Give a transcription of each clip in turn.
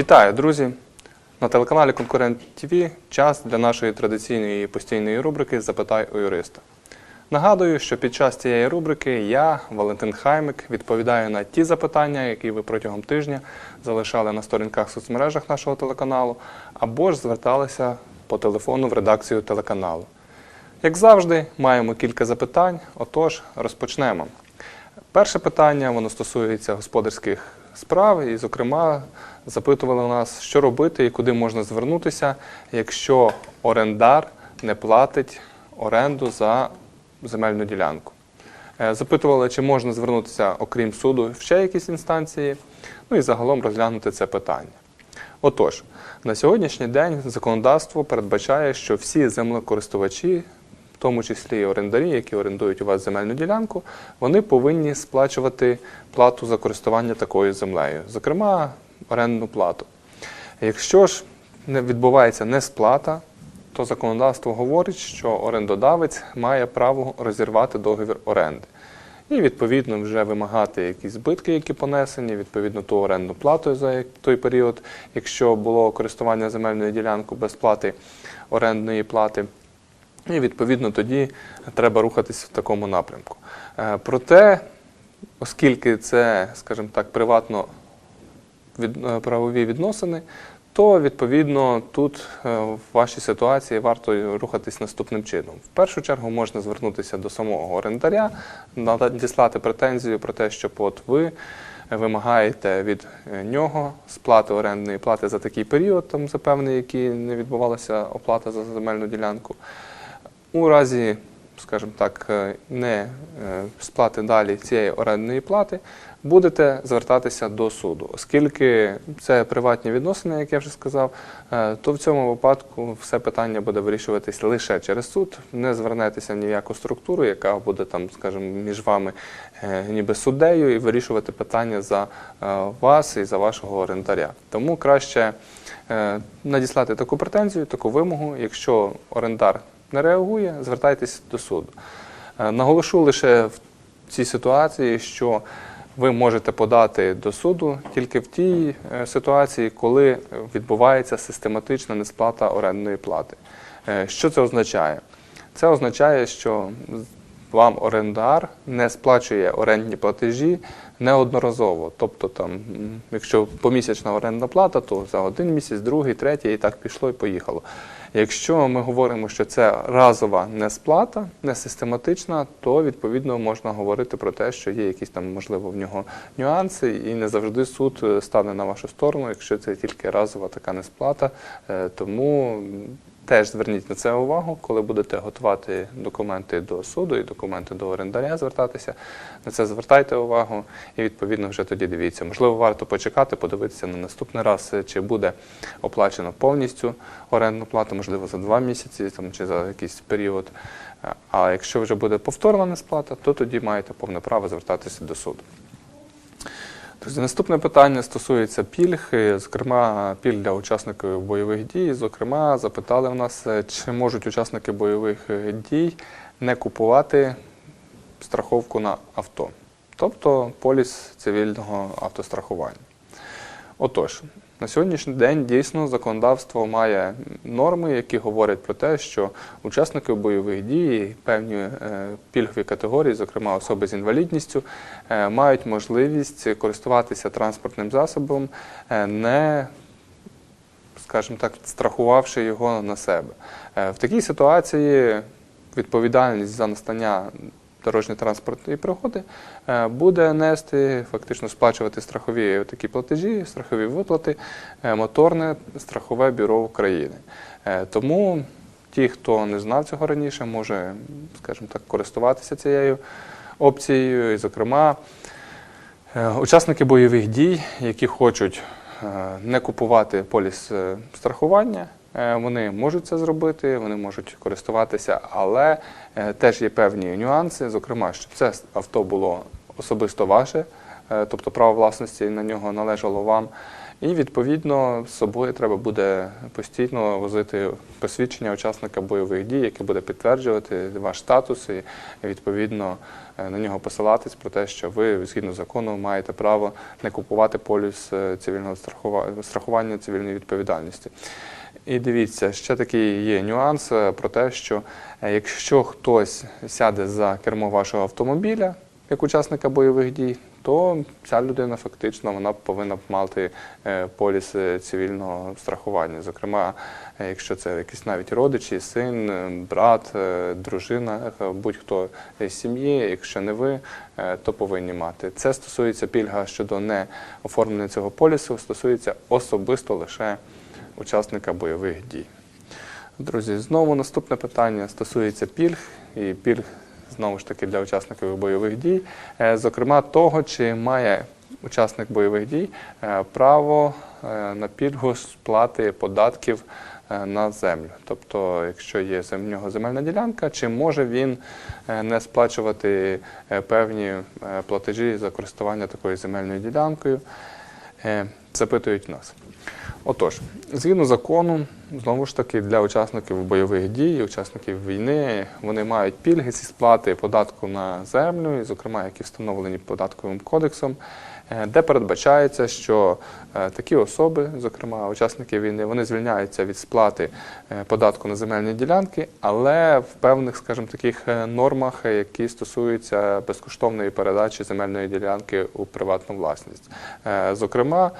Вітаю, друзі! На телеканалі Конкурент ТВ час для нашої традиційної постійної рубрики Запитай у юриста. Нагадую, що під час цієї рубрики я, Валентин Хаймик, відповідаю на ті запитання, які ви протягом тижня залишали на сторінках в соцмережах нашого телеканалу, або ж зверталися по телефону в редакцію телеканалу. Як завжди, маємо кілька запитань, отож розпочнемо. Перше питання воно стосується господарських справ, і, зокрема, запитували нас, що робити і куди можна звернутися, якщо орендар не платить оренду за земельну ділянку. Е, Запитували, чи можна звернутися, окрім суду, в ще якісь інстанції, ну і загалом розглянути це питання. Отож, на сьогоднішній день законодавство передбачає, що всі землекористувачі, тому числі і орендарі, які орендують у вас земельну ділянку, вони повинні сплачувати плату за користування такою землею, зокрема орендну плату. Якщо ж відбувається несплата, то законодавство говорить, що орендодавець має право розірвати договір оренди. І відповідно вже вимагати якісь збитки, які понесені, відповідно ту орендну плату за той період, якщо було користування земельною ділянкою без плати орендної плати. І відповідно тоді треба рухатись в такому напрямку. Е, Проте, оскільки це, скажімо так, приватно е, правові відносини, то відповідно тут е, в вашій ситуації варто рухатись наступним чином. В першу чергу можна звернутися до самого орендаря, надіслати претензію про те, що от ви вимагаєте від нього сплати орендної плати за такий період, там за певний, який не відбувалася оплата за земельну ділянку. У разі, скажімо так, е, не е, сплати далі цієї орендної плати, будете звертатися до суду. Оскільки це приватні відносини, як я вже сказав, е, то в цьому випадку все питання буде вирішуватись лише через суд. Не звернетеся ні в яку структуру, яка буде там, скажімо, між вами ніби суддею, і вирішувати питання за вас і за вашого орендаря. Тому краще надіслати таку претензію, таку вимогу, якщо орендар не реагує, звертайтесь до суду. Е, Наголошу лише в цій ситуації, що ви можете подати до суду тільки в тій е, ситуації, коли відбувається систематична несплата орендної плати. Е, Що це означає? Це означає, що вам орендар не сплачує орендні платежі неодноразово. Тобто, там, якщо помісячна орендна плата, то за один місяць, другий, третій, і так пішло і поїхало. Якщо ми говоримо, що це разова несплата, не систематична, то відповідно можна говорити про те, що є якісь там, можливо, в нього нюанси, і не завжди суд е, стане на вашу сторону, якщо це тільки разова така несплата. Е, Тому Теж зверніть на це увагу, коли будете готувати документи до суду і документи до орендаря звертатися. На це звертайте увагу і відповідно вже тоді дивіться. Можливо, варто почекати, подивитися на наступний раз, е, чи буде оплачено повністю орендну плату, можливо, за два місяці там, чи за якийсь період. Е, А якщо вже буде повторна несплата, то тоді маєте повне право звертатися до суду. Друзі, наступне питання стосується пільг, зокрема, пільг для учасників бойових дій. Зокрема, запитали в нас, е, чи можуть учасники бойових е, дій не купувати страховку на авто, тобто поліс цивільного автострахування. Отож, на сьогоднішній день дійсно законодавство має норми, які говорять про те, що учасники бойових дій, певні е, пільгові категорії, зокрема особи з інвалідністю, е, мають можливість користуватися транспортним засобом, е, не скажімо так, страхувавши його на себе. В такій ситуації відповідальність за настання дорожньо-транспортної пригоди е, буде нести, фактично сплачувати страхові такі платежі, страхові виплати е, моторне страхове бюро України. Е, Тому ті, хто не знав цього раніше, може, скажімо так, користуватися цією опцією. І, зокрема, Учасники бойових дій, які хочуть не купувати поліс страхування, вони можуть це зробити, вони можуть користуватися, але е, теж є певні нюанси, зокрема, що це авто було особисто ваше, е, тобто право власності на нього належало вам. І відповідно з собою треба буде постійно возити посвідчення учасника бойових дій, яке буде підтверджувати ваш статус і відповідно е, на нього посилатись про те, що ви згідно закону маєте право не купувати поліс е, цивільного страхува- страхування цивільної відповідальності. І дивіться, ще такий є нюанс е, про те, що е, якщо хтось сяде за кермо вашого автомобіля як учасника бойових дій, то ця людина фактично вона повинна мати е, поліс цивільного страхування. Зокрема, якщо це якісь навіть родичі, син, брат, дружина, будь-хто з сім'ї, якщо не ви, то повинні мати. Це стосується пільга щодо не оформлення цього полісу, стосується особисто лише учасника бойових дій. Друзі, знову наступне питання стосується пільг і пільг знову ж таки для учасників бойових дій, Е, зокрема того, чи має учасник бойових дій е, право е, на пільгу сплати податків на землю. Тобто, якщо є в нього земельна ділянка, чи може він не сплачувати певні платежі за користування такою земельною ділянкою? Запитують нас. Отож, згідно закону, знову ж таки, для учасників бойових дій, учасників війни, вони мають пільги зі сплати податку на землю, і, зокрема, які встановлені податковим кодексом, де передбачається, що е, такі особи, зокрема учасники війни, вони звільняються від сплати е, податку на земельні ділянки, але в певних, скажімо, таких е, нормах, е, які стосуються безкоштовної передачі земельної ділянки у приватну власність. Е, Зокрема,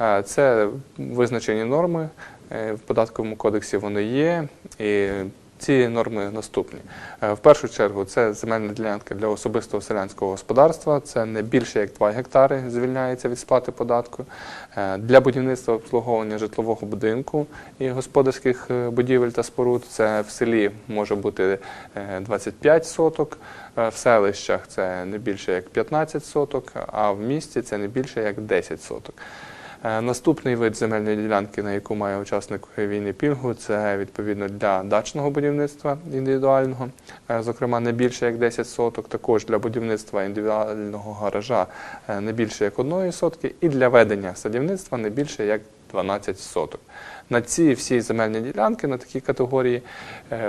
Е, Це визначені норми е, в податковому кодексі. Вони є. І ці норми наступні. Е, В першу чергу це земельна ділянка для особистого селянського господарства. Це не більше як 2 гектари звільняється від сплати податку. Е, Для будівництва обслуговування житлового будинку і господарських е, будівель та споруд. Це в селі може бути е, 25 соток, в селищах це не більше як 15 соток, а в місті це не більше як 10 соток. Е, Наступний вид земельної ділянки, на яку має учасник війни пільгу, це відповідно для дачного будівництва індивідуального, е, зокрема не більше як 10 соток, також для будівництва індивідуального гаража е, не більше як 1 сотки, і для ведення садівництва не більше як 12 соток. На ці всі земельні ділянки, на такі категорії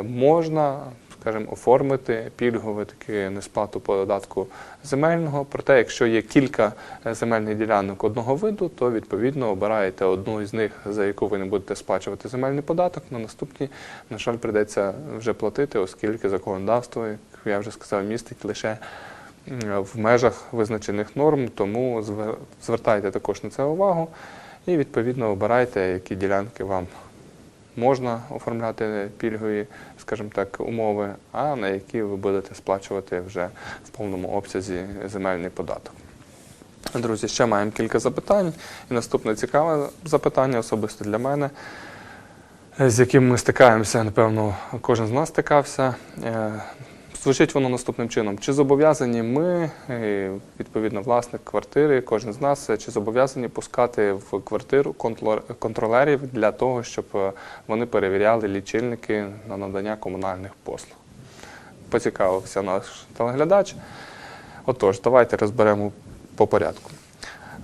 можна скажімо, оформити пільгову таки несплату податку земельного. Проте, якщо є кілька е, земельних ділянок одного виду, то відповідно обираєте одну із них, за яку ви не будете сплачувати земельний податок. На наступні, на жаль, прийдеться вже платити, оскільки законодавство, як я вже сказав, містить лише в межах визначених норм, тому звер- звертайте також на це увагу і відповідно обирайте, які ділянки вам можна оформляти пільгові, скажімо так, умови, а на які ви будете сплачувати вже в повному обсязі земельний податок. Друзі, ще маємо кілька запитань. І наступне цікаве запитання особисто для мене, е, з яким ми стикаємося, напевно, кожен з нас стикався. Звучить воно наступним чином: чи зобов'язані ми, е, відповідно, власник квартири, кожен з нас, е, чи зобов'язані пускати в квартиру контролер- контролерів для того, щоб е, вони перевіряли лічильники на надання комунальних послуг? Поцікавився наш телеглядач. Отож, давайте розберемо по порядку.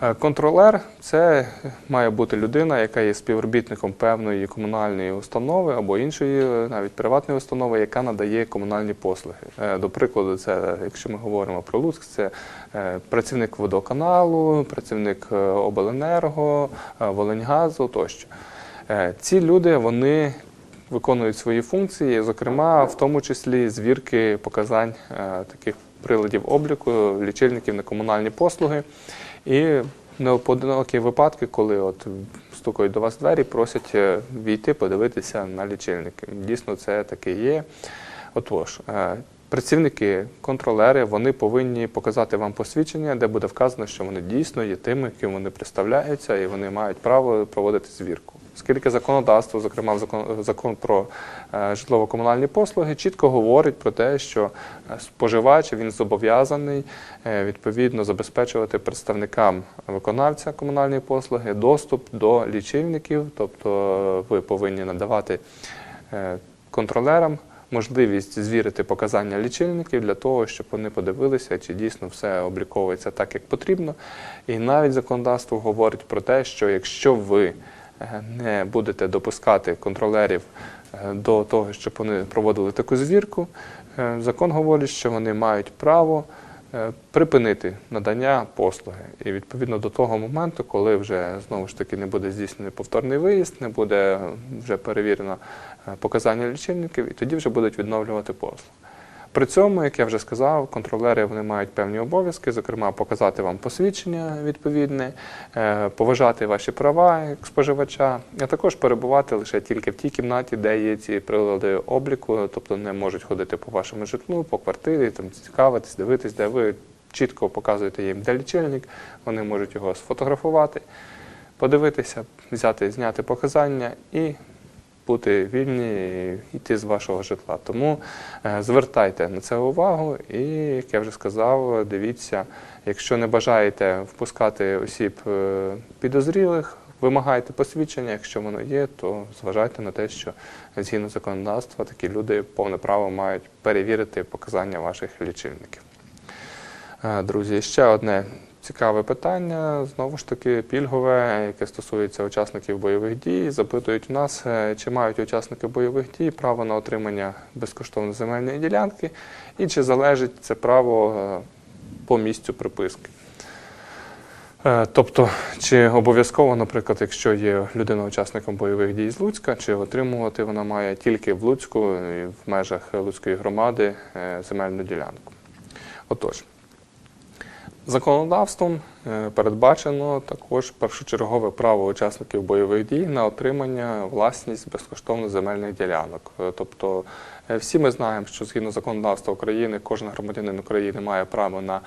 Е, Контролер це має бути людина, яка є співробітником певної комунальної установи або іншої, е, навіть приватної установи, яка надає комунальні послуги. Е, До прикладу, це, якщо ми говоримо про Луцьк, це працівник водоканалу, працівник обленерго, Волиньгазу тощо. Ці люди вони виконують свої функції, зокрема, в тому числі звірки показань таких приладів обліку, лічильників на комунальні послуги. І неоподинокі випадки, коли от стукають до вас двері, просять е, війти, подивитися на лічильники. Дійсно, це таке є. Отож, е, працівники, контролери, вони повинні показати вам посвідчення, де буде вказано, що вони дійсно є тими, ким вони представляються, і вони мають право проводити звірку. Оскільки законодавство, зокрема закон, закон про е, житлово-комунальні послуги, чітко говорить про те, що е, споживач він зобов'язаний е, відповідно забезпечувати представникам виконавця комунальної послуги доступ до лічильників, тобто ви повинні надавати контролерам можливість звірити показання лічильників для того, щоб вони подивилися, чи дійсно все обліковується так, як потрібно. І навіть законодавство говорить про те, що якщо ви не будете допускати контролерів е, до того, щоб вони проводили таку звірку, е, закон говорить, що вони мають право е, припинити надання послуги. І відповідно до того моменту, коли вже знову ж таки не буде здійснений повторний виїзд, не буде вже перевірено е, показання лічильників, і тоді вже будуть відновлювати послугу. При цьому, як я вже сказав, контролери вони мають певні обов'язки, зокрема, показати вам посвідчення відповідне, е, поважати ваші права як споживача, а також перебувати лише тільки в тій кімнаті, де є ці прилади обліку, тобто не можуть ходити по вашому житлу, по квартирі, там цікавитись, дивитись, де ви чітко показуєте їм, де лічильник, вони можуть його сфотографувати, подивитися, взяти, зняти показання і бути вільні і йти з вашого житла. Тому е, звертайте на це увагу і, як я вже сказав, дивіться, якщо не бажаєте впускати осіб е, підозрілих, вимагайте посвідчення. Якщо воно є, то зважайте на те, що згідно законодавства такі люди повне право мають перевірити показання ваших лічильників. Е, Друзі, ще одне цікаве питання, знову ж таки, пільгове, яке стосується учасників бойових дій. Запитують у нас, е, чи мають учасники бойових дій право на отримання безкоштовної земельної ділянки, і чи залежить це право е, по місцю приписки. Е, Тобто, чи обов'язково, наприклад, якщо є людина учасником бойових дій з Луцька, чи отримувати вона має тільки в Луцьку і в межах Луцької громади земельну ділянку. Отож, законодавством е, передбачено також першочергове право учасників бойових дій на отримання власність безкоштовно земельних ділянок. Е, Тобто, е, всі ми знаємо, що згідно законодавства України кожен громадянин України має право на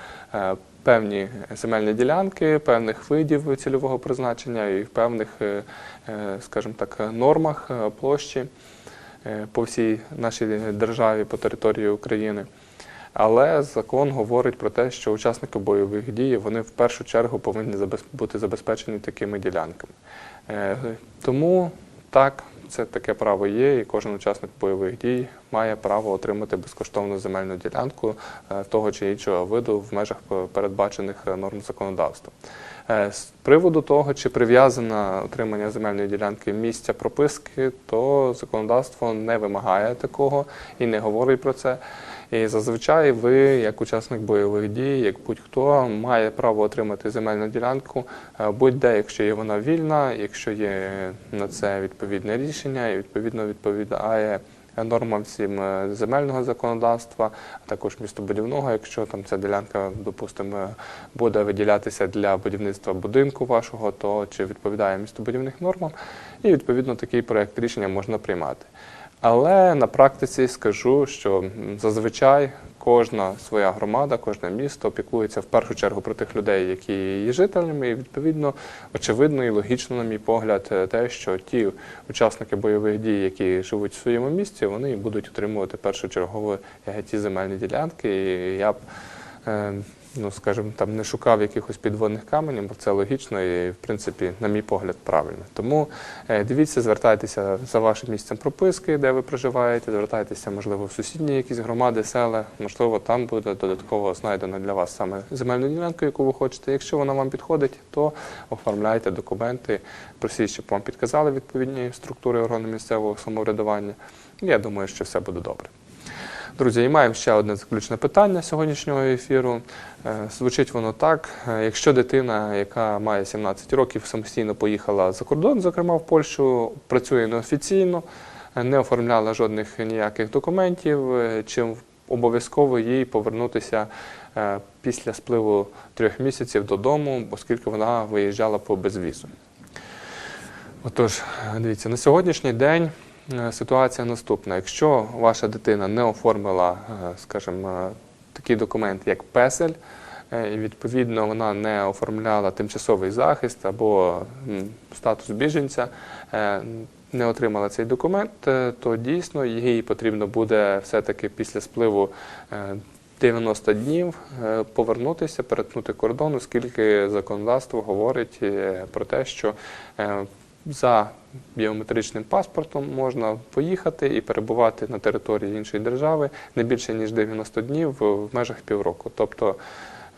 певні земельні ділянки, певних видів цільового призначення і в певних, скажімо так, нормах площі по всій нашій державі, по території України. Але закон говорить про те, що учасники бойових дій вони в першу чергу повинні бути забезпечені такими ділянками. Е, Тому так, це таке право є, і кожен учасник бойових дій має право отримати безкоштовну земельну ділянку е, того чи іншого виду в межах е, передбачених норм законодавства. З приводу того, чи прив'язане отримання земельної ділянки місця прописки, то законодавство не вимагає такого і не говорить про це. І зазвичай ви, як учасник бойових дій, як будь-хто, має право отримати земельну ділянку е, будь-де, якщо є вона вільна, якщо є на це відповідне рішення, і відповідно відповідає нормам всім е, земельного законодавства, а також містобудівного, якщо там ця ділянка, допустимо, буде виділятися для будівництва будинку вашого, то чи відповідає містобудівних нормам, і відповідно такий проект рішення можна приймати. Але на практиці скажу, що зазвичай кожна своя громада, кожне місто опікується в першу чергу про тих людей, які є жителями, і відповідно очевидно і логічно, на мій погляд, те, що ті учасники бойових дій, які живуть в своєму місті, вони будуть отримувати першочергово е, ті земельні ділянки. І я б е, ну, скажімо, там не шукав якихось підводних каменів, бо це логічно і, в принципі, на мій погляд, правильно. Тому е, дивіться, звертайтеся за вашим місцем прописки, де ви проживаєте, звертайтеся, можливо, в сусідні якісь громади, села, можливо, там буде додатково знайдено для вас саме земельну ділянку, яку ви хочете. Якщо вона вам підходить, то оформляйте документи, просіть, щоб вам підказали відповідні структури органу місцевого самоврядування. Я думаю, що все буде добре. Друзі, і маємо ще одне заключне питання сьогоднішнього ефіру. Е, Звучить воно так: Е, якщо дитина, яка має 17 років, самостійно поїхала за кордон, зокрема в Польщу, працює неофіційно, е, не оформляла жодних ніяких документів, е, чи обов'язково їй повернутися після спливу трьох місяців додому, оскільки вона виїжджала по безвізу. Отож, дивіться, на сьогоднішній день ситуація наступна. Якщо ваша дитина не оформила, е, скажімо, е, такий документ, як песель, е, і відповідно вона не оформляла тимчасовий захист або статус біженця, е, не отримала цей документ, е, то дійсно їй потрібно буде все-таки після спливу е, 90 днів е, повернутися, перетнути кордон, оскільки законодавство говорить е, про те, що е, за біометричним паспортом можна поїхати і перебувати на території іншої держави не більше ніж 90 днів в межах півроку. Тобто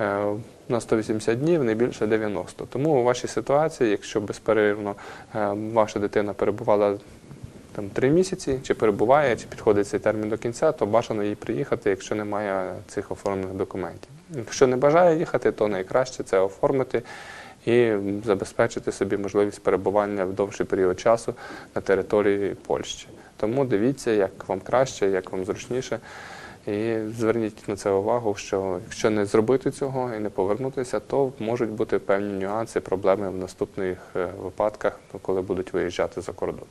е, на 180 днів не більше 90. Тому у вашій ситуації, якщо безперервно е, ваша дитина перебувала там три місяці, чи перебуває, чи підходить цей термін до кінця, то бажано їй приїхати, якщо немає цих оформлених документів. Якщо не бажає їхати, то найкраще це оформити і забезпечити собі можливість перебування в довший період часу на території Польщі. Тому дивіться, як вам краще, як вам зручніше. І зверніть на це увагу, що якщо не зробити цього і не повернутися, то можуть бути певні нюанси, проблеми в наступних е, випадках, коли будуть виїжджати за кордон.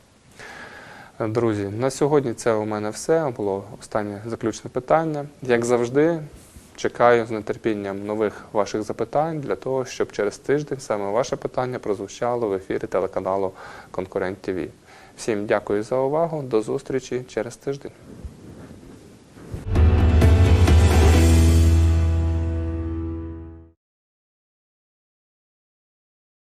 Друзі, на сьогодні це у мене все. Було останнє заключне питання. Як завжди, чекаю з нетерпінням нових ваших запитань для того, щоб через тиждень саме ваше питання прозвучало в ефірі телеканалу Конкурент ТВ. Всім дякую за увагу. До зустрічі через тиждень.